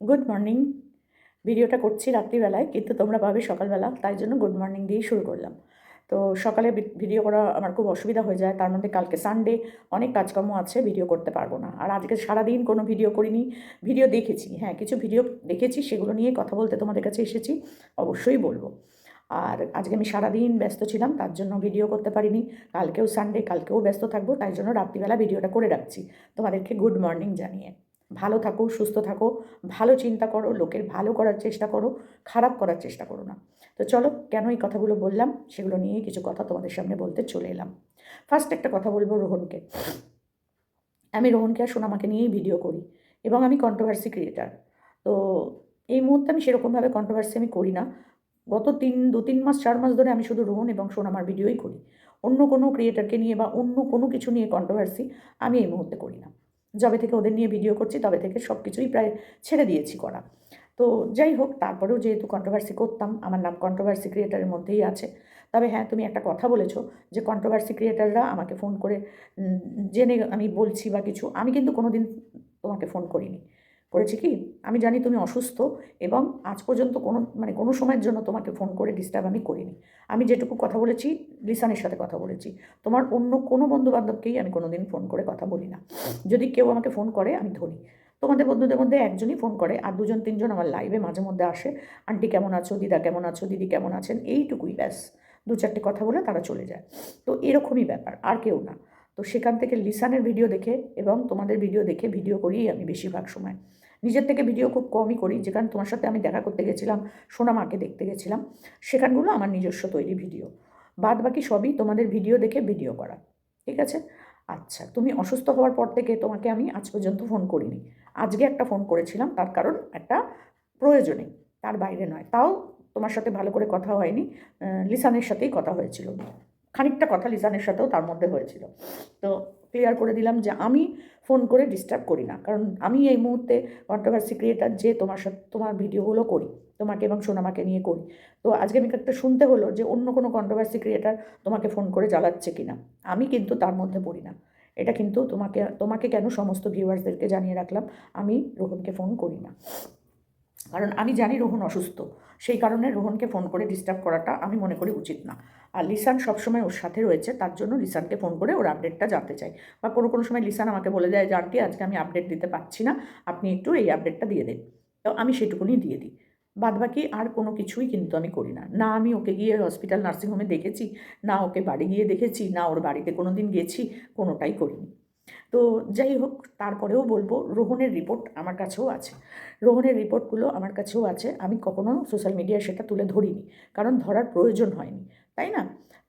Good morning. ভিডিওটা করছি রাত্রিবেলায়, কিন্তু তোমরা পাবে সকালবেলা, তাই জন্য গুড মর্নিং দিয়েই শুরু করলাম। তো সকালে ভিডিও করা আমার খুব অসুবিধা হয়ে যায়, তার মধ্যে কালকে সানডে অনেক কাজকর্ম আছে, ভিডিও করতে পারব না। আর আজকে সারাদিন কোনো ভিডিও করিনি, ভিডিও দেখেছি। হ্যাঁ কিছু ভিডিও দেখেছি, সেগুলো নিয়ে কথা বলতে তোমাদের কাছে এসেছি, অবশ্যই বলব। আর আজকে আমি সারাদিন ব্যস্ত ছিলাম, তার জন্য ভিডিও করতে পারিনি। কালকেও সানডে কালকেও ব্যস্ত থাকব, তাই জন্য রাত্রিবেলা ভিডিওটা করে রাখছি। তোমাদেরকে গুড মর্নিং জানিয়ে। ভালো থাকো, সুস্থ থাকো, ভালো চিন্তা করো, লোকের ভালো করার চেষ্টা করো, খারাপ করার চেষ্টা করো না। তো চলো, কেন এই কথাগুলো বললাম? সেগুলো নিয়ে কিছু কথা তোমাদের সামনে বলতে চলে এলাম। ফার্স্ট একটা কথা বলব রোহনকে। আমি রোহনকে আর সোনামাকে নিয়েই ভিডিও করি এবং আমি কন্ট্রোভার্সি ক্রিয়েটার তো এই মুহূর্তে আমি সেরকমভাবে কন্ট্রোভার্সি আমি করি না। গত তিন, দু তিন মাস, চার মাস ধরে আমি শুধু রোহন এবং সোনামার ভিডিওই করি। অন্য কোনো ক্রিয়েটারকে নিয়ে বা অন্য কোনো কিছু নিয়ে কন্ট্রোভার্সি আমি এই মুহূর্তে করি না। যবে থেকে ওদের নিয়ে ভিডিও করছি, তবে থেকে সব কিছুই প্রায় ছেড়ে দিয়েছি করা। তো যাই হোক, তারপরেও যেহেতু কন্ট্রোভার্সি করতাম, আমার নাম কন্ট্রোভার্সি ক্রিয়েটারের মধ্যেই আছে। তবে হ্যাঁ তুমি একটা কথা বলেছ যে কন্ট্রোভার্সি ক্রিয়েটাররা আমাকে ফোন করে জেনে আমি বলছি বা কিছু, আমি কিন্তু কোনো দিন তোমাকে ফোন করিনি। করেছি কি, আমি জানি তুমি অসুস্থ এবং আজ পর্যন্ত কোনো মানে কোনো সময়ের জন্য তোমাকে ফোন করে ডিস্টার্ব আমি করিনি। আমি যেটুকু কথা বলেছি, লিসানের সাথে কথা বলেছি। তোমার অন্য কোনো বন্ধু বান্ধবকেই আমি কোনো দিন ফোন করে কথা বলি না। যদি কেউ আমাকে ফোন করে, আমি ধরি তোমাদের বন্ধুদের মধ্যে একজনই ফোন করে আর দুজন, তিনজন আমার লাইভে মাঝে মধ্যে আসে। আন্টি কেমন আছো? দিদা কেমন আছো? দিদি কেমন আছেন? এইটুকুই ব্যাস। দু চারটে কথা বলে তারা চলে যায়। তো এরকমই ব্যাপার, আর কেউ না। তো সেখান থেকে লিসানের ভিডিও দেখে এবং তোমাদের ভিডিও দেখে ভিডিও করিই আমি বেশিরভাগ সময়। নিজের থেকে ভিডিও খুব কমই করি যেখানে তোমার সাথে আমি দেখা করতে গেছিলাম, সোনামাকে দেখতে গেছিলাম, সেখানগুলো আমার নিজস্ব তৈরি ভিডিও বাদ বাকি সবই তোমাদের ভিডিও দেখে ভিডিও করা, ঠিক আছে? আচ্ছা তুমি অসুস্থ হওয়ার পর থেকে তোমাকে আমি আজ পর্যন্ত ফোন করিনি। আজকে একটা ফোন করেছিলাম, তার কারণ একটা প্রয়োজনে, তার বাইরে নয়। তাও তোমার সাথে ভালো করে কথা হয়নি লিসানের সাথেই কথা হয়েছিল। খানিকটা কথা লিসানের সাথেও তার মধ্যে হয়েছিল। তো ক্লিয়ার করে দিলাম যে আমি ফোন করে ডিস্টার্ব করি না। কারণ আমি এই মুহূর্তে কন্ট্রোভার্সি ক্রিয়েটার যে তোমার সাথে, তোমার ভিডিওগুলো করি, তোমাকে এবং সোনামাকে নিয়ে করি। তো আজকে আমি একটা শুনতে হলো যে অন্য কোনো কন্ট্রোভার্সি ক্রিয়েটার তোমাকে ফোন করে জ্বালাচ্ছে কি না আমি কিন্তু তার মধ্যে পড়ি না। এটা কিন্তু তোমাকে তোমাকে কেন সমস্ত ভিউয়ার্সদেরকে জানিয়ে রাখলাম, আমি রোহনকে ফোন করি না। কারণ আমি জানি রোহন অসুস্থ। সেই কারণে রোহনকে ফোন করে ডিস্টার্ব করাটা আমি মনে করি উচিত না। আর লিসান সবসময় ওর সাথে রয়েছে, তার জন্য লিসানকে ফোন করে ওর আপডেটটা জানতে চাই। বা কোনো কোনো সময় লিসান আমাকে বলে দেয় যে, আন্টি, আজকে আমি আপডেট দিতে পারছি না, আপনি একটু এই আপডেটটা দিয়ে দিন। তো আমি সেটুকুনি দিয়ে দিই। বাদবাকি আর কোনো কিছুই কিন্তু আমি করি না। না আমি ওকে গিয়ে হসপিটাল নার্সিংহোমে দেখেছি, না ওকে বাড়ি গিয়ে দেখেছি, না ওর বাড়িতে কোনো দিন গেছি, কোনোটাই করিনি। তো যাই হোক, তারপরেও বলব, রোহনের রিপোর্ট আমার কাছেও আছে। রোহনের রিপোর্টগুলো আমার কাছেও আছে। আমি কখনো সোশ্যাল মিডিয়ায় সেটা তুলে ধরিনি, কারণ ধরার প্রয়োজন হয়নি। তাই না?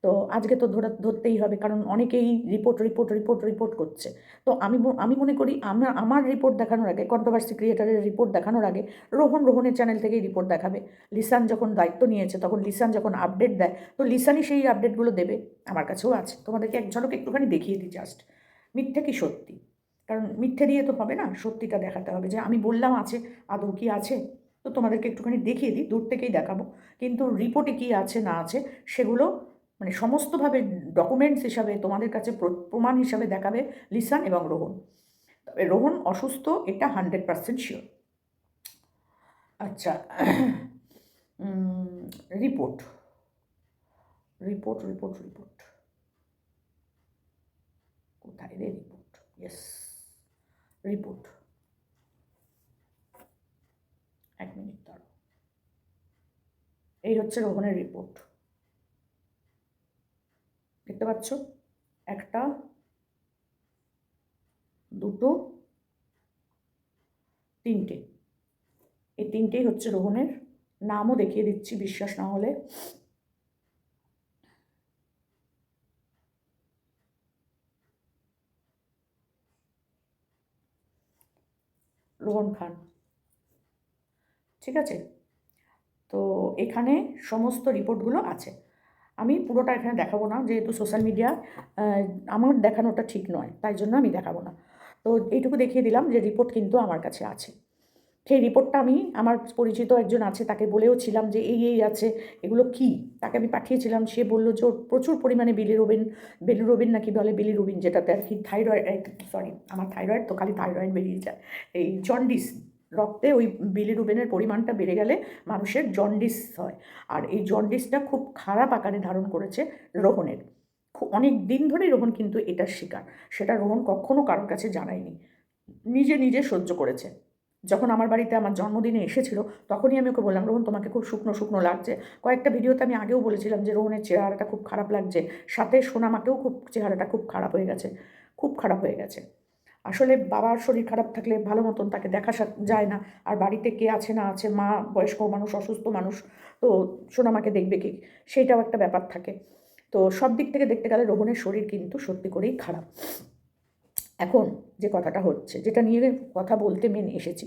তো আজকে তো ধরা, ধরতেই হবে কারণ অনেকেই রিপোর্ট রিপোর্ট রিপোর্ট রিপোর্ট করছে। তো আমি আমি মনে করি আমার আমার রিপোর্ট দেখানোর আগে কন্ট্রোভার্সি ক্রিয়েটারের রিপোর্ট দেখানোর আগে রোহন রোহনের চ্যানেল থেকেই রিপোর্ট দেখাবে। লিসান যখন দায়িত্ব নিয়েছে, তখন লিসান যখন আপডেট দেয়, তো লিসানই সেই আপডেটগুলো দেবে। আমার কাছেও আছে। তোমাদেরকে এক ঝলক একটুখানি দেখিয়ে দিই জাস্ট মিথ্যে কি সত্যি? কারণ মিথ্যে দিয়ে তো হবে না, সত্যিটা দেখাতে হবে। যে আমি বললাম আছে, আদৌ কি আছে? তো তোমাদেরকে একটুখানি দেখিয়ে দিই, দূর থেকেই দেখাবো। কিন্তু রিপোর্টে কি আছে, না আছে, সেগুলো মানে সমস্তভাবে ডকুমেন্টস হিসাবে তোমাদের কাছে প্র- প্রমাণ হিসাবে দেখাবে লিসান এবং রোহন। তবে রোহন অসুস্থ, এটা হান্ড্রেড পার্সেন্ট শিওর আচ্ছা রিপোর্ট রিপোর্ট রিপোর্ট রিপোর্ট কোথায় রে রিপোর্ট ইয়েস রিপোর্ট এক মিনিট দাঁড়ো এই হচ্ছে রোহনের রিপোর্ট দেখতে পাচ্ছ? একটা, দুটো, তিনটে। এই তিনটেই হচ্ছে রোহনের। নামও দেখিয়ে দিচ্ছি, বিশ্বাস না হলে। রোহন খান। ঠিক আছে? তো এখানে সমস্ত রিপোর্টগুলো আছে। আমি পুরোটা এখানে দেখাবো না, যেহেতু সোশ্যাল মিডিয়া আমার দেখানোটা ঠিক নয়, তাই জন্য আমি দেখাবো না। তো এইটুকু দেখিয়ে দিলাম যে রিপোর্ট কিন্তু আমার কাছে আছে। সেই রিপোর্টটা আমি, আমার পরিচিত একজন আছে, তাকে বলেও ছিলাম যে এই এই আছে, এগুলো কি? তাকে আমি পাঠিয়েছিলাম, সে বলল যে প্রচুর পরিমাণে বিলিরুবিন বিলিরুবিন নাকি বলে বিলিরুবিন যেটাতে আর কি থাইরয়েড সরি আমার থাইরয়েড তো খালি থাইরয়েড বেরিয়ে যায়, এই জন্ডিস রক্তে ওই বিলিরুবেনের পরিমাণটা বেড়ে গেলে মানুষের জন্ডিস হয়। আর এই জন্ডিসটা খুব খারাপ আকারে ধারণ করেছে রোহনের। খুব অনেক দিন ধরেই রোহন কিন্তু এটার শিকার। সেটা রোহন কখনো কারোর কাছে জানায়নি। নিজে নিজে সহ্য করেছে। যখন আমার বাড়িতে আমার জন্মদিনে এসেছিল, তখনই আমি ওকে বললাম, রোহন, তোমাকে খুব শুকনো শুকনো লাগছে। কয়েকটা ভিডিওতে আমি আগেও বলেছিলাম যে, রোহনের চেহারাটা খুব খারাপ লাগছে। সাথে সোনামাকেও খুব, চেহারাটা খুব খারাপ হয়ে গেছে। খুব খারাপ হয়ে গেছে। আসলে বাবার শরীর খারাপ থাকলে ভালো মতন তাকে দেখা যায় না। আর বাড়িতে কে আছে না আছে, মা, বয়স্ক মানুষ, অসুস্থ মানুষ, তো সোনামাকে দেখবে কি? সেইটাও একটা ব্যাপার থাকে। তো সব দিক থেকে দেখতে গেলে রোহনের শরীর কিন্তু সত্যি করেই খারাপ। এখন যে কথাটা হচ্ছে, যেটা নিয়ে কথা বলতে মেন এসেছি,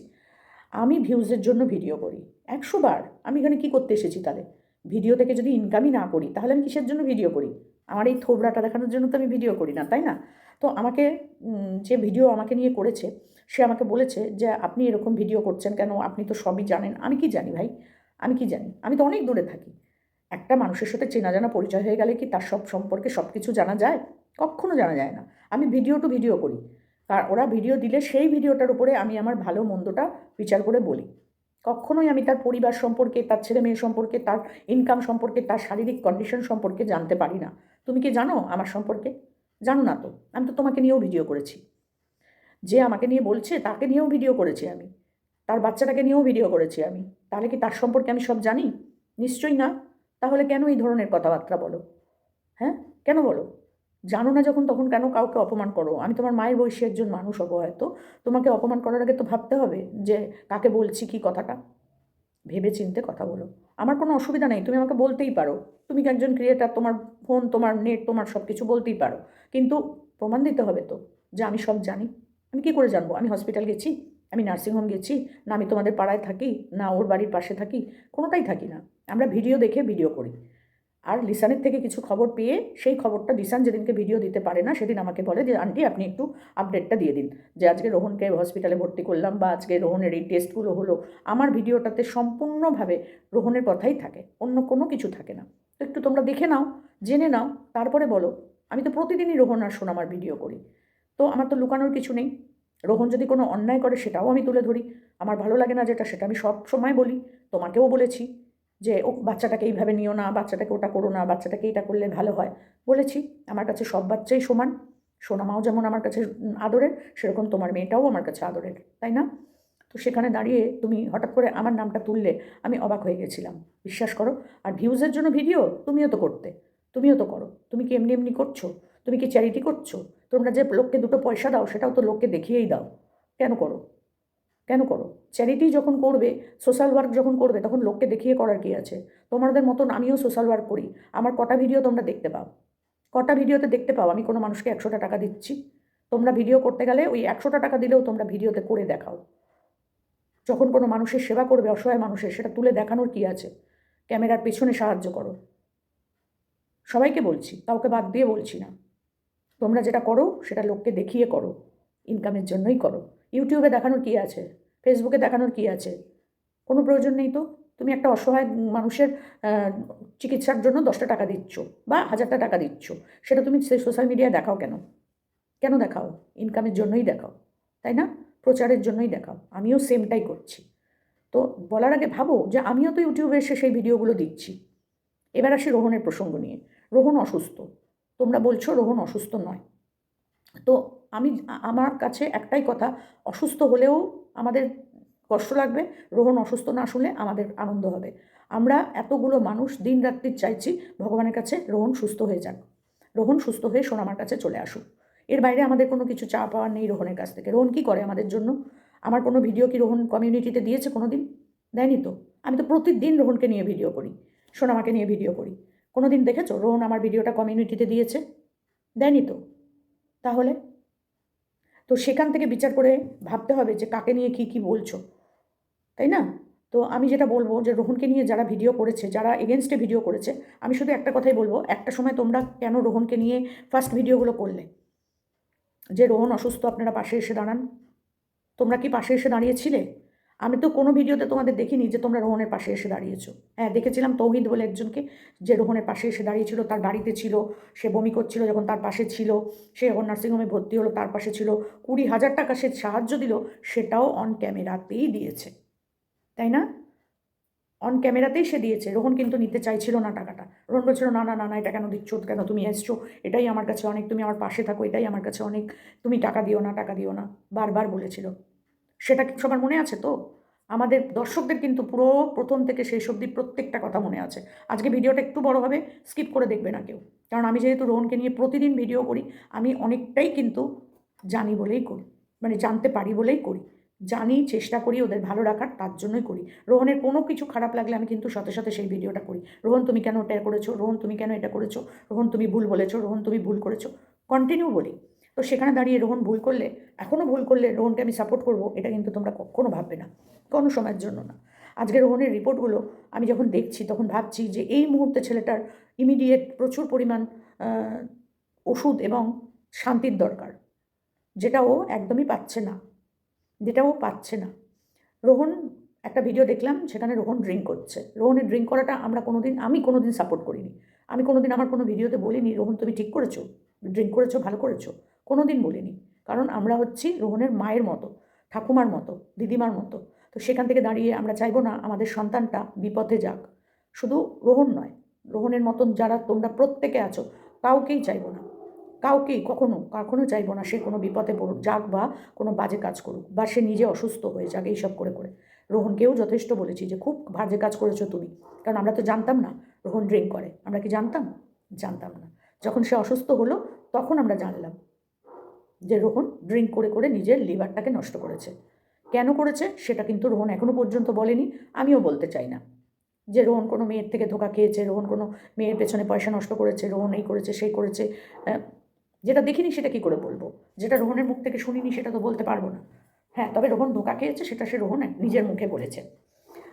আমি ভিউজের জন্য ভিডিও করি। একশো বার। আমি এখানে কী করতে এসেছি তাহলে? ভিডিও থেকে যদি ইনকামই না করি, তাহলে আমি কিসের জন্য ভিডিও করি? আমার এই থোবড়াটা দেখানোর জন্য তো আমি ভিডিও করি না, তাই না? তো আমাকে যে ভিডিও আমাকে নিয়ে করেছে, সে আমাকে বলেছে যে, আপনি এরকম ভিডিও করছেন কেন? আপনি তো সবই জানেন। আমি কি জানি ভাই? আমি কি জানি? আমি তো অনেক দূরে থাকি। একটা মানুষের সাথে চেনা জানা পরিচয় হয়ে গেলে কি তার সব সম্পর্কে সব কিছু জানা যায়? কখনো জানা যায় না। আমি ভিডিও টু ভিডিও করি। আর ওরা ভিডিও দিলে সেই ভিডিওটার উপরে আমি আমার ভালো মন্দটা বিচার করে বলি। কখনোই আমি তার পরিবার সম্পর্কে, তার ছেলে মেয়ে সম্পর্কে, তার ইনকাম সম্পর্কে, তার শারীরিক কন্ডিশন সম্পর্কে জানতে পারি না। তুমি কি জানো আমার সম্পর্কে? জানো না তো, আমি তো তোমাকে নিয়েও ভিডিও করেছি। যে আমাকে নিয়ে বলছে, তাকে নিয়েও ভিডিও করেছি আমি। তার বাচ্চাটাকে নিয়েও ভিডিও করেছি আমি। তাহলে কি তার সম্পর্কে আমি সব জানি? নিশ্চয়ই না। তাহলে কেন এই ধরনের কথাবার্তা বলো? হ্যাঁ? কেন বলো? জানো না যখন তখন কেন কাউকে অপমান করো? আমি তোমার মায়ের বয়সী একজন মানুষ হব হয়তো তোমাকে অপমান করার আগে তো ভাবতে হবে যে কাকে বলছি কি কথাটা। ভেবে চিনতে কথা বলো। আমার কোনো অসুবিধা নেই, তুমি আমাকে বলতেই পারো। তুমি একজন ক্রিয়েটার তোমার ফোন তোমার নেট তোমার সব কিছু বলতেই পারো। কিন্তু প্রমাণ দিতে হবে তো, যে আমি সব জানি। আমি কি করে জানব? আমি হসপিটাল গেছি, আমি নার্সিংহোম গেছি, না আমি তোমাদের পাড়ায় থাকি, না ওর বাড়ির পাশে থাকি, কোনোটাই থাকি না। আমরা ভিডিও দেখে ভিডিও করি। আর লিসানের থেকে কিছু খবর পেয়ে সেই খবরটা লিসান যেদিনকে ভিডিও দিতে পারে না, সেদিন আমাকে বলে যে, আন্টি, আপনি একটু আপডেটটা দিয়ে দিন। যে, আজকে রোহনকে হসপিটালে ভর্তি করলাম বা আজকে রোহনের এই টেস্টগুলো হলো। আমার ভিডিওটাতে সম্পূর্ণভাবে রোহনের কথাই থাকে, অন্য কোনো কিছু থাকে না। তো একটু তোমরা দেখে নাও, জেনে নাও, তারপরে বলো। আমি তো প্রতিদিনই রোহন আর শোন আমার ভিডিও করি। তো আমার তো লুকানোর কিছু নেই। রোহন যদি কোনো অন্যায় করে, সেটাও আমি তুলে ধরি। আমার ভালো লাগে না যেটা, সেটা আমি সব সময় বলি। তোমাকেও বলেছি। যে ও বাচ্চাটাকে এইভাবে নিও না, বাচ্চাটাকে ওটা করো না, বাচ্চাটাকে এটা করলে ভালো হয়। বলেছি, আমার কাছে সব বাচ্চাই সমান। সোনামাও যেমন আমার কাছে আদরের, সেরকম তোমার মেয়েটাও আমার কাছে আদরের, তাই না? তো সেখানে দাঁড়িয়ে তুমি হঠাৎ করে আমার নামটা তুললে, আমি অবাক হয়ে গেছিলাম। বিশ্বাস করো, আর ভিউজের জন্য ভিডিও তুমিও তো করতে, তুমিও তো করো। তুমি কি এমনি এমনি করছ? তুমি কি চ্যারিটি করছ? তোমরা যে লোককে দুটো পয়সা দাও, সেটাও তো লোককে দেখিয়েই দাও। কেন করো? কেন করো? চ্যারিটি যখন করবে সোশ্যাল ওয়ার্ক যখন করবে, তখন লোককে দেখিয়ে করার কি আছে? তোমাদের মতন আমিও সোশ্যাল ওয়ার্ক করি। আমার কটা ভিডিও তোমরা দেখতে পাও? কটা ভিডিওতে দেখতে পাও? আমি কোনো মানুষকে একশোটা টাকা দিচ্ছি। তোমরা ভিডিও করতে গেলে ওই একশোটা টাকা দিলেও তোমরা ভিডিওতে করে দেখাও। যখন কোনো মানুষের সেবা করবে, অসহায় মানুষের, সেটা তুলে দেখানোর কি আছে? ক্যামেরার পেছনে সাহায্য করো। সবাইকে বলছি, কাউকে বাদ দিয়ে বলছি না। তোমরা যেটা করো, সেটা লোককে দেখিয়ে করো। ইনকামের জন্যই করো। ইউটিউবে দেখানোর কি আছে? ফেসবুকে দেখানোর কি আছে? কোনো প্রয়োজন নেই তো? তুমি একটা অসহায় মানুষের চিকিৎসার জন্য দশটা টাকা দিচ্ছ বা হাজারটা টাকা দিচ্ছ, সেটা তুমি সেই সোশ্যাল মিডিয়ায় দেখাও কেন? কেন দেখাও? ইনকামের জন্যই দেখাও, তাই না? প্রচারের জন্যই দেখাও, আমিও সেমটাই করছি। তো বলার আগে ভাবো যে আমিও তো ইউটিউবে এসে সেই ভিডিওগুলো দিচ্ছি। এবার আসি রোহনের প্রসঙ্গ নিয়ে। রোহন অসুস্থ। তোমরা বলছো রোহন অসুস্থ নয়। তো আমি আমার কাছে একটাই কথা, অসুস্থ হলেও আমাদের কষ্ট লাগবে, রোহন অসুস্থ না শুনলে আমাদের আনন্দ হবে। আমরা এতগুলো মানুষ দিন রাত্রি চাইছি ভগবানের কাছে রোহন সুস্থ হয়ে যাক। রোহন সুস্থ হয়ে সোনামার কাছে চলে আসুক। এর বাইরে আমাদের কোনো কিছু চা পাওয়ার নেই রোহনের কাছ থেকে। রোহন কী করে আমাদের জন্য? আমার কোনো ভিডিও কি রোহন কমিউনিটিতে দিয়েছে কোনো দিন দেয়নি তো। আমি তো প্রতিদিন রোহনকে নিয়ে ভিডিও করি, সোনামাকে নিয়ে ভিডিও করি। কোনো দিন দেখেছ? রোহন আমার ভিডিওটা কমিউনিটিতে দিয়েছে। দেয়নি তো। তাহলে? তো সেখান থেকে বিচার করে ভাবতে হবে যে কাকে নিয়ে কি কি বলছো, তাই না? তো আমি যেটা বলব যে রোহনকে নিয়ে যারা ভিডিও করেছে, যারা এগেনস্টে ভিডিও করেছে, আমি শুধু একটা কথাই বলব, একটা সময় তোমরা কেন রোহনকে নিয়ে ফার্স্ট ভিডিওগুলো করলে? যে রোহন অসুস্থ, আপনারা পাশে এসে দাঁড়ান। তোমরা কি পাশে এসে দাঁড়িয়েছিলে? আমি তো কোনো ভিডিওতে তোমাদের দেখিনি যে তোমরা রোহনের পাশে এসে দাঁড়িয়েছো। হ্যাঁ দেখেছিলাম তৌহিদ বলে একজনকে যে রোহনের পাশে এসে দাঁড়িয়েছিল, তার বাড়িতে ছিল, সে বমি করছিল যখন তার পাশে ছিল, সে যখন নার্সিংহোমে ভর্তি হলো তার পাশে ছিল, কুড়ি হাজার টাকা সে সাহায্য দিল, সেটাও অন ক্যামেরাতেই দিয়েছে। তাই না? অন ক্যামেরাতেই সে দিয়েছে। রোহন কিন্তু নিতে চাইছিল না টাকাটা। রোহন বলছিল, না না না না, এটা কেন দিচ্ছ? কেন তুমি এসছো? এটাই আমার কাছে অনেক, তুমি আমার পাশে থাকো, এটাই আমার কাছে অনেক, তুমি টাকা দিও না, টাকা দিও না। বারবার বলেছিল। সেটা কি সবার মনে আছে তো? আমাদের দর্শকদের কিন্তু পুরো প্রথম থেকে শেষ অবধি প্রত্যেকটা কথা মনে আছে। আজকে ভিডিওটা একটু বড় হবে স্কিপ করে দেখবে না কেউ। কারণ আমি যেহেতু রোহনকে নিয়ে প্রতিদিন ভিডিও করি, আমি অনেকটাই কিন্তু জানি বলেই করি মানে জানতে পারি বলেই করি। জানি, চেষ্টা করি ওদের ভালো রাখার, তার জন্যই করি। রোহনের কোনো কিছু খারাপ লাগলে আমি কিন্তু সাথে সাথে সেই ভিডিওটা করি। রোহন, তুমি কেন ওটা করেছ? রোহন, তুমি কেন এটা করেছ? রোহন, তুমি ভুল বলেছ? রোহন, তুমি ভুল করেছ? কন্টিনিউ বলি। তো সেখানে দাঁড়িয়ে রোহন ভুল করলে এখনও ভুল করলে রোহনকে আমি সাপোর্ট করব, এটা কিন্তু তোমরা কখনো ভাববে না, কোনো সময়ের জন্য না। আজকে রোহনের রিপোর্টগুলো আমি যখন দেখছি, তখন ভাবছি যে এই মুহূর্তে ছেলেটার ইমিডিয়েট প্রচুর পরিমাণ ওষুধ এবং শান্তির দরকার, যেটা ও একদমই পাচ্ছে না, যেটা ও পাচ্ছে না। রোহন, একটা ভিডিও দেখলাম, সেখানে রোহন ড্রিঙ্ক করছে। রোহনের ড্রিঙ্ক করাটা আমরা কোনো দিন আমি কোনো দিন সাপোর্ট করিনি। আমি কোনো দিন আমার কোনো ভিডিওতে বলিনি, রোহন, তুমি ঠিক করেছ? ড্রিঙ্ক করেছ? ভালো করেছ? কোনোদিন বলিনি। কারণ আমরা হচ্ছি রোহনের মায়ের মতো, ঠাকুমার মতো, দিদিমার মতো। তো সেখান থেকে দাঁড়িয়ে আমরা চাইব না আমাদের সন্তানটা বিপথে যাক। শুধু রোহন নয়, রোহনের মতন যারা তোমরা প্রত্যেকে আছো, কাউকেই চাইব না। কাউকেই, কখনো কখনো চাইব না সে কোনো বিপদে পড়ুক, যাক বা কোনো বাজে কাজ করুক বা সে নিজে অসুস্থ হয়ে যাক, এইসব করে করে। রোহনকেও যথেষ্ট বলেছি যে, খুব বাজে কাজ করেছ তুমি। কারণ আমরা তো জানতাম না রোহন ড্রিঙ্ক করে। আমরা কি জানতাম? জানতাম না। যখন সে অসুস্থ হলো, তখন আমরা জানলাম। যে রোহন ড্রিঙ্ক করে করে নিজের লিভারটাকে নষ্ট করেছে। কেন করেছে সেটা কিন্তু রোহন এখনও পর্যন্ত বলেনি, আমিও বলতে চাই না। যে রোহন কোনো মেয়ের থেকে ধোকা খেয়েছে, রোহন কোনো মেয়ের পেছনে পয়সা নষ্ট করেছে, রোহন এই করেছে, সেই করেছে যেটা দেখিনি সেটা কি করে বলব? যেটা রোহনের মুখ থেকে শুনিনি সেটা তো বলতে পারব না। হ্যাঁ তবে রোহন ধোকা খেয়েছে সেটা সে রোহন নিজের মুখে বলেছে।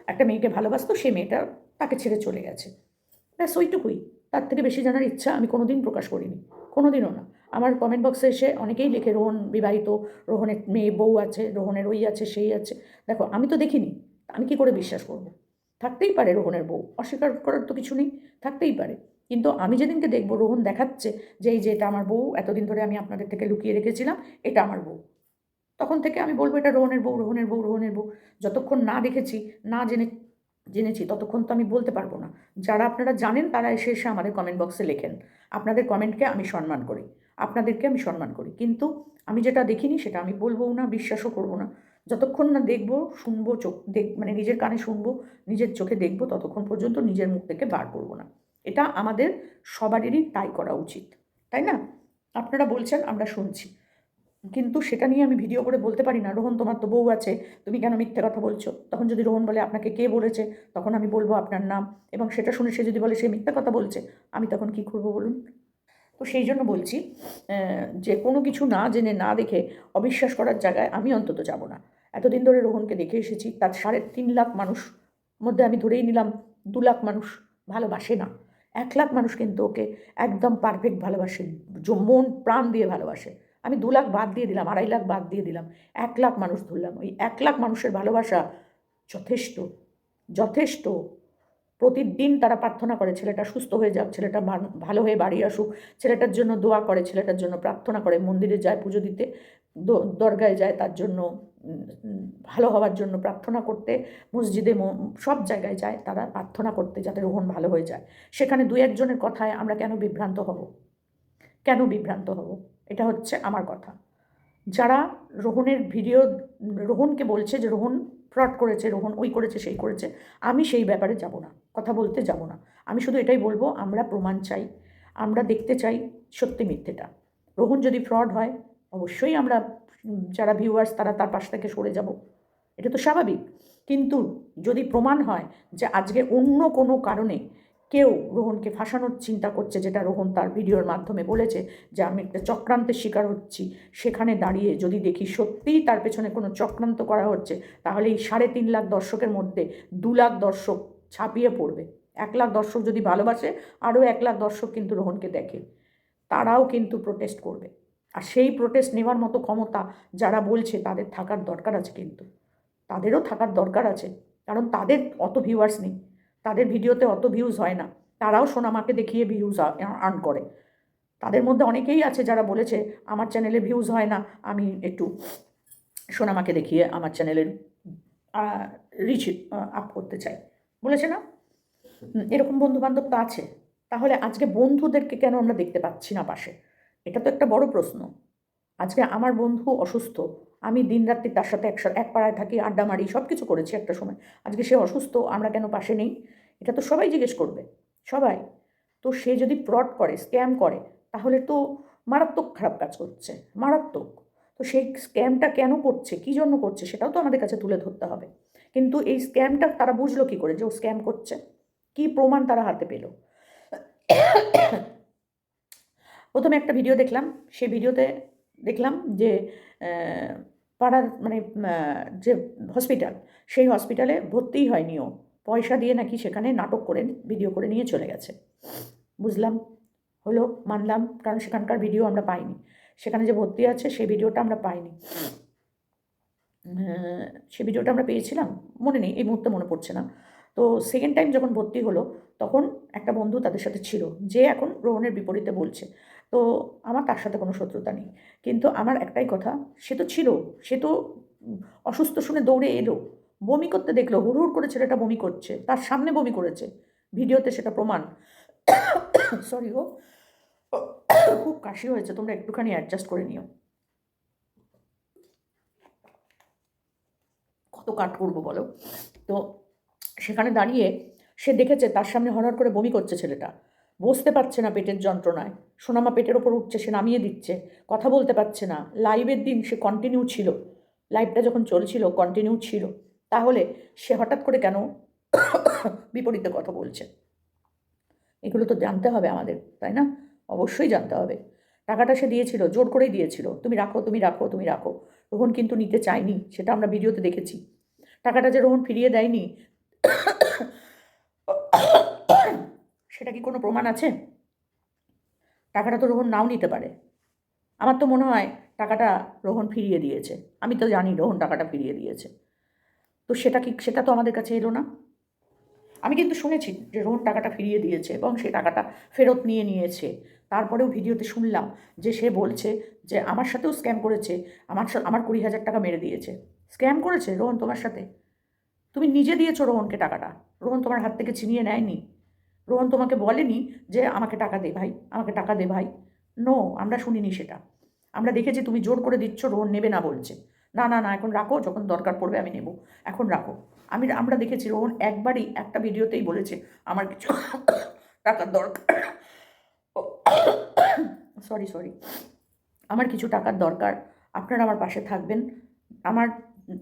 একটা মেয়েকে ভালোবাসতো, সে মেয়েটা তাকে ছেড়ে চলে গেছে। ব্যাস ওইটুকুই। তার থেকে বেশি জানার ইচ্ছা আমি কোনো দিন প্রকাশ করিনি কোনো দিনও না। আমার কমেন্ট বক্সে এসে অনেকেই লেখে রোহন বিবাহিত, রোহনের মেয়ে বউ আছে, রোহনের ওই আছে, সেই আছে। দেখো, আমি তো দেখিনি আমি কি করে বিশ্বাস করব? থাকতেই পারে রোহনের বউ, অস্বীকার করার তো কিছু নেই, থাকতেই পারে। কিন্তু আমি যেদিনকে দেখব রোহন দেখাচ্ছে যে এই যে এটা আমার বউ, এতদিন ধরে আমি আপনাদের থেকে লুকিয়ে রেখেছিলাম, এটা আমার বউ। তখন থেকে আমি বলব এটা রোহনের বউ রোহনের বউ রোহনের বউ। যতক্ষণ না দেখেছি, না জেনে, জেনেছি, ততক্ষণ তো আমি বলতে পারব না। যারা আপনারা জানেন, তারা এসে এসে আমাদের কমেন্ট বক্সে লেখেন। আপনাদের কমেন্টকে আমি সম্মান করি। আপনাদেরকে আমি সম্মান করি। কিন্তু আমি যেটা দেখিনি সেটা আমি বলব না, বিশ্বাসও করব না। যতক্ষণ না দেখব, শুনব চোখ, দেখ মানে নিজের কানে শুনব, নিজের চোখে দেখব, ততক্ষণ পর্যন্ত নিজের মুখ থেকে বার করব না। এটা আমাদের সবারই তাই করা উচিত, তাই না? আপনারা বলছেন, আমরা শুনছি। কিন্তু সেটা নিয়ে আমি ভিডিও করে বলতে পারি না। রোহন, তোমার তো বউ আছে, তুমি কেন মিথ্যে কথা বলছো? তখন যদি রোহন বলে, আপনাকে কে বলেছে? তখন আমি বলব আপনার নাম। এবং সেটা শুনে সে যদি বলে, সে মিথ্যা কথা বলছে, আমি তখন কি করব বলুন? তো সেই জন্য বলছি যে কোনো কিছু না জেনে না দেখে অবিশ্বাস করার জায়গায় আমি অন্তত যাব না। এতদিন ধরে রোহনকে দেখে এসেছি, তার সাড়ে তিন লাখ মানুষ মধ্যে আমি ধরেই নিলাম দু লাখ মানুষ ভালোবাসে না। এক লাখ মানুষ কিন্তু ওকে একদম পারফেক্ট ভালোবাসে মন, প্রাণ দিয়ে ভালোবাসে। আমি দু লাখ বাদ দিয়ে দিলাম, আড়াই লাখ বাদ দিয়ে দিলাম, এক লাখ মানুষ ধরলাম। ওই এক লাখ মানুষের ভালোবাসা যথেষ্ট যথেষ্ট। প্রতিদিন তারা প্রার্থনা করে, ছেলেটা সুস্থ হয়ে যাক, ছেলেটা ভালো হয়ে বাড়ি আসুক, ছেলেটার জন্য দোয়া করে, ছেলেটার জন্য প্রার্থনা করে, মন্দিরে যায়, পুজো দিতে দরগায় যায়, তার জন্য ভালো হওয়ার জন্য প্রার্থনা করতে, মসজিদে সব জায়গায় যায়, তারা প্রার্থনা করতে যাতে রোহন ভালো হয়ে যায়। সেখানে দু একজনের কথায় আমরা কেন বিভ্রান্ত হব? কেন বিভ্রান্ত হব? এটা হচ্ছে আমার কথা। যারা রোহনের ভিডিও, রোহনকে বলছে যে, রোহন ফ্রড করেছে, রোহন ওই করেছে, সেই করেছে, আমি সেই ব্যাপারে যাব না, কথা বলতে যাব না। আমি শুধু এটাই বলব, আমরা প্রমাণ চাই, আমরা দেখতে চাই সত্যি মিথ্যেটা। রোহন যদি ফ্রড হয়, অবশ্যই আমরা যারা ভিউয়ার্স তারা তার পাশ থেকে সরে যাব। এটা তো স্বাভাবিক। কিন্তু যদি প্রমাণ হয় যে আজকে অন্য কোনো কারণে কেউ রোহনকে ফাঁসানোর চিন্তা করছে, যেটা রোহন তার ভিডিওর মাধ্যমে বলেছে যে, আমি একটা চক্রান্তের শিকার হচ্ছি। সেখানে দাঁড়িয়ে যদি দেখি সত্যিই তার পেছনে কোনো চক্রান্ত করা হচ্ছে, তাহলে এই সাড়ে তিন লাখ দর্শকের মধ্যে দু লাখ দর্শক ছাপিয়ে পড়বে। এক লাখ দর্শক যদি ভালোবাসে, আরও এক লাখ দর্শক কিন্তু রোহনকে দেখে। তারাও কিন্তু প্রোটেস্ট করবে। আর সেই প্রোটেস্ট নেওয়ার মতো ক্ষমতা যারা বলছে, তাদের থাকার দরকার আছে কিন্তু। তাদেরও থাকার দরকার আছে, কারণ তাদের অত ভিউয়ার্স নেই। তাদের ভিডিওতে অত ভিউজ হয় না। তারাও সোনামাকে দেখিয়ে ভিউজ আর্ন করে। তাদের মধ্যে অনেকেই আছে যারা বলেছে, আমার চ্যানেলে ভিউজ হয় না, আমি একটু সোনামাকে দেখিয়ে আমার চ্যানেলের রিচ আপ করতে চাই। বলেছে না? এরকম বন্ধু বান্ধব তো আছে। তাহলে আজকে বন্ধুদেরকে কেন আমরা দেখতে পাচ্ছি না পাশে? এটা তো একটা বড় প্রশ্ন। আজকে আমার বন্ধু অসুস্থ আমি দিনরাত্রি তার সাথে একসাথে এক পাড়ায় থাকি, আড্ডা মারি সব কিছু করেছি একটা সময়। আজকে সে অসুস্থ, আমরা কেন পাশে নেই? এটা তো সবাই জিজ্ঞেস করবে। সবাই। তো সে যদি ফ্রড করে, স্ক্যাম করে, তাহলে তো মারাত্মক খারাপ কাজ করছে। মারাত্মক। তো সেই স্ক্যামটা কেন করছে? কী জন্য করছে? সেটাও তো আমাদের কাছে তুলে ধরতে হবে। কিন্তু এই স্ক্যামটা তারা বুঝলো কী করে যে ও স্ক্যাম করছে? কী প্রমাণ তারা হাতে পেল? প্রথমে একটা ভিডিও দেখলাম। সেই ভিডিওতে দেখলাম যে পাড়ার মানে যে হসপিটাল সেই হসপিটালে ভর্তিই হয়নি ও। পয়সা দিয়ে নাকি সেখানে নাটক করে ভিডিও করে নিয়ে চলে গেছে। বুঝলাম, হলো, মানলাম, কারণ সেখানকার ভিডিও আমরা পাইনি। সেখানে যে ভর্তি আছে, সেই ভিডিওটা আমরা পাইনি। সে ভিডিওটা আমরা পেয়েছিলাম, মনে নেই, এই মুহূর্তে মনে পড়ছে না। তো সেকেন্ড টাইম যখন ভর্তি হলো তখন একটা বন্ধু তাদের সাথে ছিল, যে এখন রোহনের বিপরীতে বলছে। তো আমার তার সাথে কোনো শত্রুতা নেই। কিন্তু আমার একটাই কথা, সে তো ছিল, সে তো অসুস্থ শুনে দৌড়ে এলো। বমি করতে দেখল, হুড় করে ছেলেটা বমি করছে, তার সামনে বমি করেছে। ভিডিওতে সেটা প্রমাণ। সরি গো। খুব কাশি হয়েছে, তোমরা একটুখানি অ্যাডজাস্ট করে নিও। কত কাট করব বলো? তো সেখানে দাঁড়িয়ে সে দেখেছে তার সামনে হরহর করে বমি করছে ছেলেটা। বসতে পারছে না পেটের যন্ত্রণায়। সোনামা পেটের ওপর উঠছে, সে নামিয়ে দিচ্ছে। কথা বলতে পারছে না। লাইভের দিন সে কন্টিনিউ ছিল। লাইভটা যখন চলছিল কন্টিনিউ ছিল। তাহলে সে হঠাৎ করে কেন বিপরীতে কথা বলছে? এগুলো তো জানতে হবে আমাদের, তাই না? অবশ্যই জানতে হবে। টাকাটা সে দিয়েছিল, জোর করেই দিয়েছিল। তুমি রাখো তুমি রাখো তুমি রাখো। রোহন কিন্তু নিতে চায়নি, সেটা আমরা ভিডিওতে দেখেছি। টাকাটা যে রোহন ফিরিয়ে দেয়নি সেটা কি কোনো প্রমাণ আছে? টাকাটা তো রোহন নাও নিতে পারে। আমার তো মনে হয় টাকাটা রোহন ফিরিয়ে দিয়েছে। আমি তো জানি রোহন টাকাটা ফিরিয়ে দিয়েছে। তো সেটা কি, সেটা তো আমাদের কাছে এলো না? আমি কিন্তু শুনেছি যে রোহন টাকাটা ফিরিয়ে দিয়েছে এবং সে টাকাটা ফেরত নিয়ে নিয়েছে। তারপরেও ভিডিওতে শুনলাম যে সে বলছে যে আমার সাথেও স্ক্যাম করেছে, আমার আমার কুড়ি হাজার টাকা মেরে দিয়েছে। স্ক্যাম করেছে রোহন তোমার সাথে? তুমি নিজে দিয়েছ রোহনকে টাকাটা। রোহন তোমার হাত থেকে ছিনিয়ে নেয়নি। রোহন তোমাকে বলেনি যে আমাকে টাকা দে ভাই, আমাকে টাকা দে ভাই। নো আমরা শুনিনি সেটা। আমরা দেখেছি তুমি জোর করে দিচ্ছ, রোহন নেবে না বলছে। না না না, এখন রাখো, যখন দরকার পড়বে আমি নেব। এখন রাখো। আমি, আমরা দেখেছি রোহন একবারই একটা ভিডিওতেই বলেছে, আমার কিছু টাকার দরকার সরি সরি, আমার কিছু টাকার দরকার। আপনারা আমার পাশে থাকবেন। আমার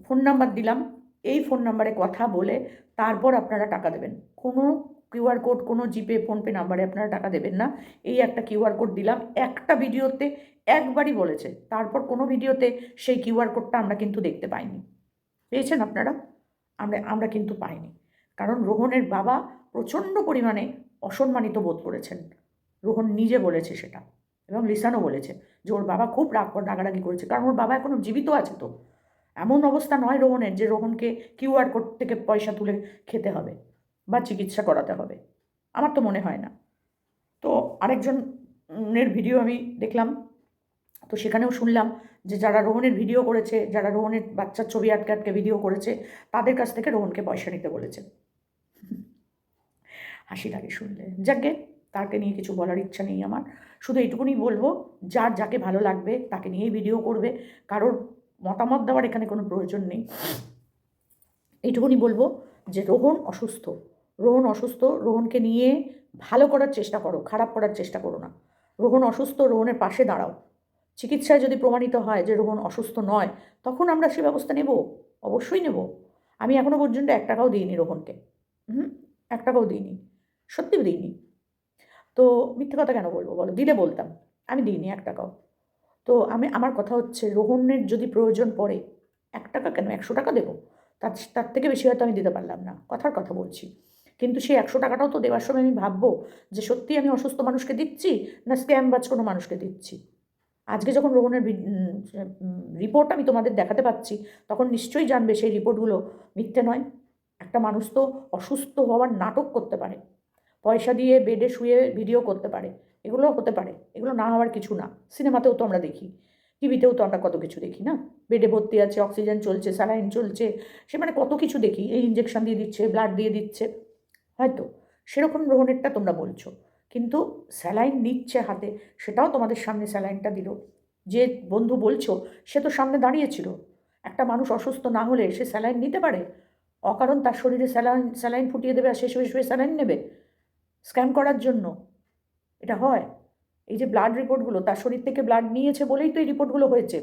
ফোন নাম্বার দিলাম এই ফোন নাম্বারে কথা বলে তারপর আপনারা টাকা দেবেন। কোনো কিউআর কোড কোনো জিপে ফোনপে নাম্বারে আপনারা টাকা দেবেন না। এই একটা কিউআর কোড দিলাম, একটা ভিডিওতে একবারই বলেছে। তারপর কোনো ভিডিওতে সেই কিউআর কোডটা আমরা কিন্তু দেখতে পাইনি। পেয়েছেন আপনারা? আমরা আমরা কিন্তু পাইনি। কারণ রোহনের বাবা প্রচণ্ড পরিমাণে অসম্মানিত বোধ করেছেন। রোহন নিজে বলেছে সেটা এবং লিসানও বলেছে যে ওর বাবা খুব রাগ, রাগারাগি করেছে। কারণ ওর বাবা এখনও জীবিত আছে তো। এমন অবস্থা নয় রোহনের যে রোহনকে কিউআর কোড থেকে পয়সা তুলে খেতে হবে বা চিকিৎসা করাতে হবে। আমার তো মনে হয় না। তো আরেকজনের ভিডিও আমি দেখলাম। তো সেখানেও শুনলাম যে যারা রোহনের ভিডিও করেছে, যারা রোহনের বাচ্চার ছবি আটকে আটকে ভিডিও করেছে, তাদের কাছ থেকে রোহনকে পয়সা নিতে বলেছে। হাসি লাগে শুনলে। যাকে তাকে নিয়ে কিছু বলার ইচ্ছা নেই আমার। শুধু এইটুকুনি বলব, যার যাকে ভালো লাগবে তাকে নিয়েই ভিডিও করবে। কারোর মতামত দেওয়ার এখানে কোনো প্রয়োজন নেই। এইটুকুনি বলব যে রোহন অসুস্থ। রোহন অসুস্থ, রোহনকে নিয়ে ভালো করার চেষ্টা করো, খারাপ করার চেষ্টা করো না। রোহন অসুস্থ, রোহনের পাশে দাঁড়াও। চিকিৎসায় যদি প্রমাণিত হয় যে রোহন অসুস্থ নয়, তখন আমরা সে ব্যবস্থা নেব, অবশ্যই নেব। আমি এখনও পর্যন্ত এক টাকাও দিইনি রোহনকে। হুম, এক টাকাও দিইনি। সত্যি দিইনি। তো মিথ্যে কথা কেন বলব বলো? দিলে বলতাম। আমি দিইনি এক টাকাও। তো আমি, আমার কথা হচ্ছে রোহনের যদি প্রয়োজন পড়ে, এক টাকা কেন? একশো টাকা দেবো। তার তার থেকে বেশি হয়তো আমি দিতে পারলাম না। কথার কথা বলছি। কিন্তু সেই একশো টাকাটাও তো দেওয়ার সময় আমি ভাববো যে সত্যি আমি অসুস্থ মানুষকে দিচ্ছি না স্ক্যাম বাজ কোনো মানুষকে দিচ্ছি? আজকে যখন রোহনের রিপোর্ট আমি তোমাদের দেখাতে পাচ্ছি, তখন নিশ্চয়ই জানবে সেই রিপোর্টগুলো মিথ্যে নয়। একটা মানুষ তো অসুস্থ হওয়ার নাটক করতে পারে। পয়সা দিয়ে বেডে শুয়ে ভিডিও করতে পারে। এগুলো হতে পারে। এগুলো না হওয়ার কিছু না। সিনেমাতেও তো আমরা দেখি। টিভিতেও তো আমরা কত কিছু দেখি না? বেডে ভর্তি আছে, অক্সিজেন চলছে, স্যালাইন চলছে, সে মানে কত কিছু দেখি। এই ইঞ্জেকশন দিয়ে দিচ্ছে ব্লাড দিয়ে দিচ্ছে। হয়তো সেরকম গ্রহণেরটা তোমরা বলছো। কিন্তু স্যালাইন নিচ্ছে হাতে, সেটাও তোমাদের সামনে স্যালাইনটা দিল। যে বন্ধু বলছো, সে তো সামনে দাঁড়িয়েছিল। একটা মানুষ অসুস্থ না হলে সে স্যালাইন নিতে পারে? অকারণ তার শরীরে স্যালাইন স্যালাইন ফুটিয়ে দেবে আর শেষ হয়ে স্যালাইন নেবে? স্ক্যাম করার জন্য এটা হয়। এই যে ব্লাড রিপোর্টগুলো তার শরীর থেকে ব্লাড নিয়েছে বলেই তো এই রিপোর্টগুলো হয়েছে,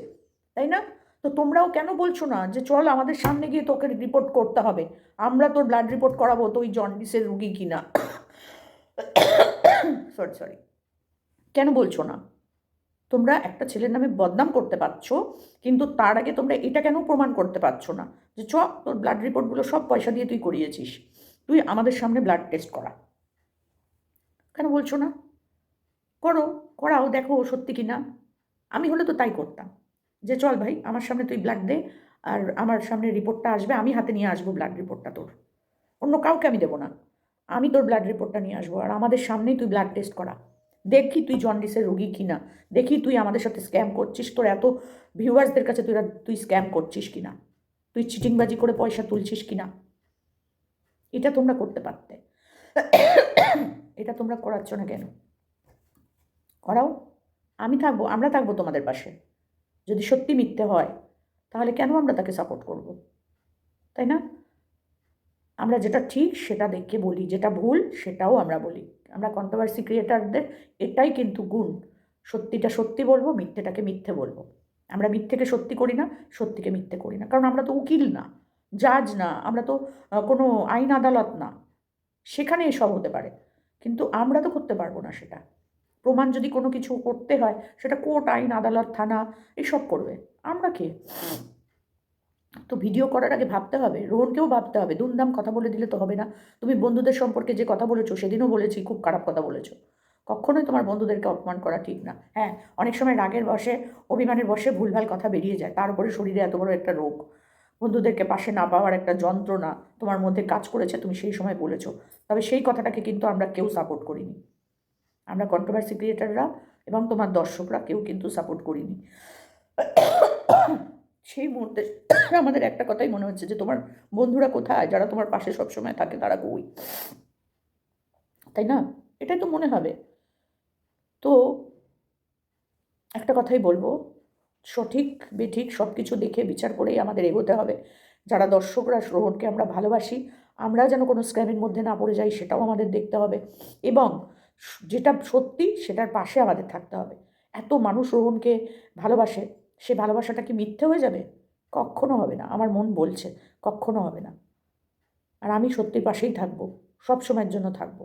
তাই না? তো তোমরাও কেন বলছো না যে চল আমাদের সামনে গিয়ে তোকে রিপোর্ট করতে হবে? আমরা তোর ব্লাড রিপোর্ট করাবো তো ওই জন্ডিসের রুগী কিনা? সরি সরি কেন বলছো না? তোমরা একটা ছেলের নামে বদনাম করতে পারছ, কিন্তু তার আগে তোমরা এটা কেন প্রমাণ করতে পারছ না? যে চ, তোর ব্লাড রিপোর্টগুলো সব পয়সা দিয়ে তুই করিয়েছিস। তুই আমাদের সামনে ব্লাড টেস্ট করা। কেন বলছো না? করো, করাও, দেখো সত্যি কি না? আমি হলে তো তাই করতাম। যে চল ভাই, আমার সামনে তুই ব্লাড দে, আর আমার সামনে রিপোর্টটা আসবে, আমি হাতে নিয়ে আসব ব্লাড রিপোর্টটা তোর। অন্য কাউকে আমি দেবো না। আমি তোর ব্লাড রিপোর্টটা নিয়ে আসব, আর আমাদের সামনেই তুই ব্লাড টেস্ট করা। দেখি তুই জন্ডিসের রোগী কি না? দেখি তুই আমাদের সাথে স্ক্যাম করছিস, তোর এত ভিউয়ার্সদের কাছে তুই তুই স্ক্যাম করছিস কি না? তুই চিটিংবাজি করে পয়সা তুলছিস কি না? এটা তোমরা করতে পারতে। এটা তোমরা করাচ্ছ না কেন? করাও। আমি থাকব, আমরা থাকব তোমাদের পাশে। যদি সত্যি মিথ্যে হয়, তাহলে কেন আমরা তাকে সাপোর্ট করব? তাই না? আমরা যেটা ঠিক, সেটা দেখে বলি। যেটা ভুল, সেটাও আমরা বলি। আমরা কন্ট্রোভার্সি ক্রিয়েটারদের এটাই কিন্তু গুণ। সত্যিটা সত্যি বলব, মিথ্যেটাকে মিথ্যে বলব। আমরা মিথ্যেকে সত্যি করি না, সত্যিকে মিথ্যে করি না। কারণ আমরা তো উকিল না জাজ না, আমরা তো কোনো আইন আদালত না। সেখানে এসব হতে পারে। কিন্তু আমরা তো করতে পারব না সেটা। প্রমাণ যদি কোনো কিছু করতে হয়, সেটা কোর্ট, আইন, আদালত, থানা, এসব করবে। আমরা কে? তো ভিডিও করার আগে ভাবতে হবে, রোহনকেও ভাবতে হবে, দুমদাম কথা বলে দিলে তো হবে না। তুমি বন্ধুদের সম্পর্কে যে কথা বলেছ, সেদিনও বলেছি, খুব খারাপ কথা বলেছ। কখনোই তোমার বন্ধুদেরকে অপমান করা ঠিক না। হ্যাঁ অনেক সময় রাগের বসে অভিমানের বসে ভুলভাল কথা বেরিয়ে যায়, তার উপরে শরীরে এত বড় একটা রোগ। বন্ধুদেরকে পাশে না পাওয়ার একটা যন্ত্রণা তোমার মধ্যে কাজ করেছে, তুমি সেই সময় বলেছ। তবে সেই কথাটাকে কিন্তু আমরা কেউ সাপোর্ট করিনি। আমরা কন্ট্রোভার্সি ক্রিয়েটাররা এবং তোমার দর্শকরা কেউ কিন্তু সাপোর্ট করিনি। সেই মুহূর্তে আমাদের একটা কথাই মনে হচ্ছে যে তোমার বন্ধুরা কোথায়? যারা তোমার পাশে সবসময় থাকে, তারা কই? তাই না? এটাই তো মনে হবে। তো একটা কথাই বলব, সঠিক, বেঠিক সব কিছু দেখে বিচার করেই আমাদের এগোতে হবে। যারা দর্শকরা শ্রবণকে আমরা ভালোবাসি, আমরা যেন কোনো স্ক্যামের মধ্যে না পড়ে যাই, সেটাও আমাদের দেখতে হবে। এবং যেটা সত্যি সেটার পাশে আমাদের থাকতে হবে। এত মানুষ রোহনকে ভালোবাসে, সে ভালোবাসাটা কি মিথ্যে হয়ে যাবে? কখনো হবে না, আমার মন বলছে, কখনো হবে না। আর আমি সত্যির পাশেই থাকব, সব সময়ের জন্য থাকব।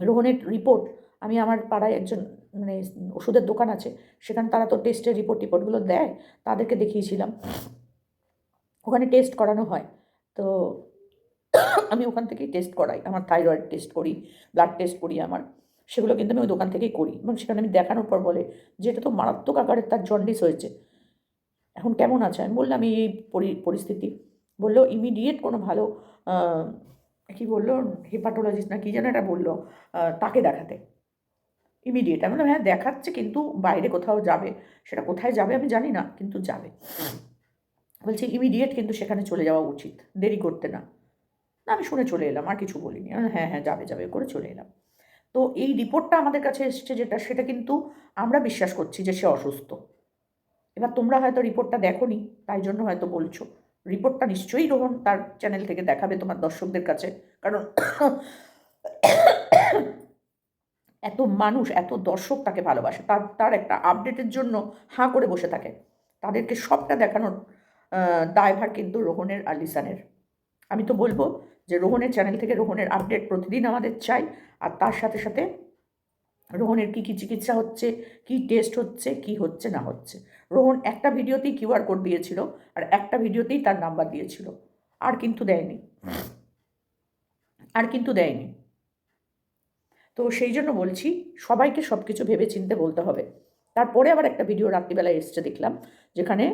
রোহনের রিপোর্ট আমি আমার পাড়ায় একজন মানে ওষুধের দোকান আছে, সেখানে তারা তো টেস্টের রিপোর্ট টিপোর্টগুলো দেয়, তাদেরকে দেখিয়েছিলাম। ওখানে টেস্ট করানো হয়, তো আমি ওখান থেকেই টেস্ট করাই, আমার থাইরয়েড টেস্ট করি ব্লাড টেস্ট করি আমার, সেগুলো কিন্তু আমি ওই দোকান থেকেই করি এবং সেখানে আমি দেখানোর পর বলে যে এটা তো মারাত্মক আকারের তার জন্ডিস হয়েছে। এখন কেমন আছে? আমি বললাম, এই পরিস্থিতি। বলল ইমিডিয়েট কোনো ভালো কি বলল হেপাটোলজিস্ট না কী যেন এটা বলল তাকে দেখাতে। ইমিডিয়েট আমি বললাম হ্যাঁ দেখাচ্ছে কিন্তু বাইরে কোথাও যাবে। সেটা কোথায় যাবে আমি জানি না, কিন্তু যাবে। বলছে ইমিডিয়েট কিন্তু সেখানে চলে যাওয়া উচিত, দেরি করতে না। না, আমি শুনে চলে এলাম, আর কিছু বলিনি। হ্যাঁ হ্যাঁ যাবে যাবে করে চলে এলাম। তো এই রিপোর্টটা আমাদের কাছে এসছে যেটা, সেটা কিন্তু আমরা বিশ্বাস করছি যে সে অসুস্থ। এবার তোমরা হয়তো রিপোর্টটা দেখো নি তাই জন্য হয়তো বলছো। রিপোর্টটা নিশ্চয়ই রোহন তার চ্যানেল থেকে দেখাবে তোমার দর্শকদের কাছে। কারণ এত মানুষ, এত দর্শক তাকে ভালোবাসে। তার তার একটা আপডেটের জন্য হাঁ করে বসে থাকে। তাদেরকে সবটা দেখানোর দায়ভার কিন্তু রোহনের আর লিসানের। আমি তো বলব যে রোহনের চ্যানেল থেকে রোহনের আপডেট প্রতিদিন আমাদের চাই, আর তার সাথে সাথে রোহনের কী কী চিকিৎসা হচ্ছে, কি টেস্ট হচ্ছে, কি হচ্ছে, না হচ্ছে। রোহন একটা ভিডিওতেই কিউআর কোড দিয়েছিল, আর একটা ভিডিওতেই তার নাম্বার দিয়েছিল। আর কিন্তু দেয়নি। আর কিন্তু দেয়নি। তো সেই জন্য বলছি, সবাইকে সব কিছু ভেবে চিনতে বলতে হবে। তারপরে আবার একটা ভিডিও রাত্রিবেলায় এসছে দেখলাম, যেখানে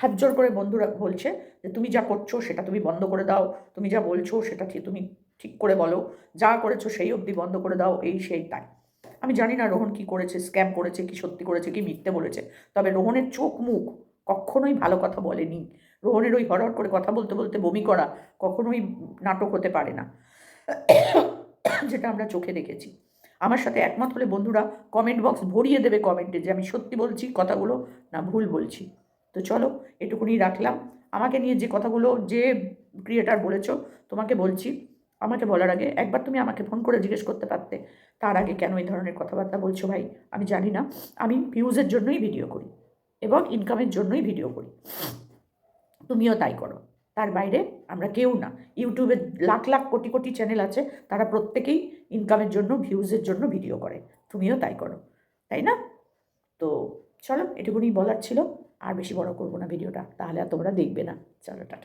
হাত জোর করে বন্ধুরা বলছে যে, তুমি যা করছ সেটা তুমি বন্ধ করে দাও। তুমি যা বলছো সেটা ঠিক, তুমি ঠিক করে বলো। যা করেছ সেই অবধি বন্ধ করে দাও, এই সেই তাই। আমি জানি না রোহন কি করেছে, স্ক্যাম করেছে, কি সত্যি করেছে, কি মিথ্যে বলেছে। তবে রোহনের চোখ মুখ কখনোই ভালো কথা বলেনি। রোহনের ওই হরহর করে কথা বলতে বলতে বমি করা কখনোই নাটক হতে পারে না। যেটা আমরা চোখে দেখেছি। আমার সাথে একমত হলে বন্ধুরা কমেন্ট বক্স ভরিয়ে দেবে কমেন্টে যে আমি সত্যি বলছি, কথাগুলো না ভুল বলছি। তো চলো, এটুকুনি রাখলাম। আমাকে নিয়ে যে কথাগুলো যে ক্রিয়েটার বলেছ, তোমাকে বলছি, আমাকে বলার আগে একবার তুমি আমাকে ফোন করে জিজ্ঞেস করতে পারতে, তার আগে কেন এই ধরনের কথাবার্তা বলছো ভাই? আমি জানি না। আমি ভিউজের জন্যই ভিডিও করি এবং ইনকামের জন্যই ভিডিও করি। তুমিও তাই করো। তার বাইরে আমরা কেউ না। ইউটিউবে লাখ লাখ, কোটি কোটি চ্যানেল আছে, তারা প্রত্যেকেই ইনকামের জন্য ভিউজের জন্য ভিডিও করে। তুমিও তাই করো। তাই না? তো চলো, এটুকুনি বলার ছিল। আর বেশি বড় করব না ভিডিওটা তাহলে আর তোমরা দেখবে না। চলো টাটা।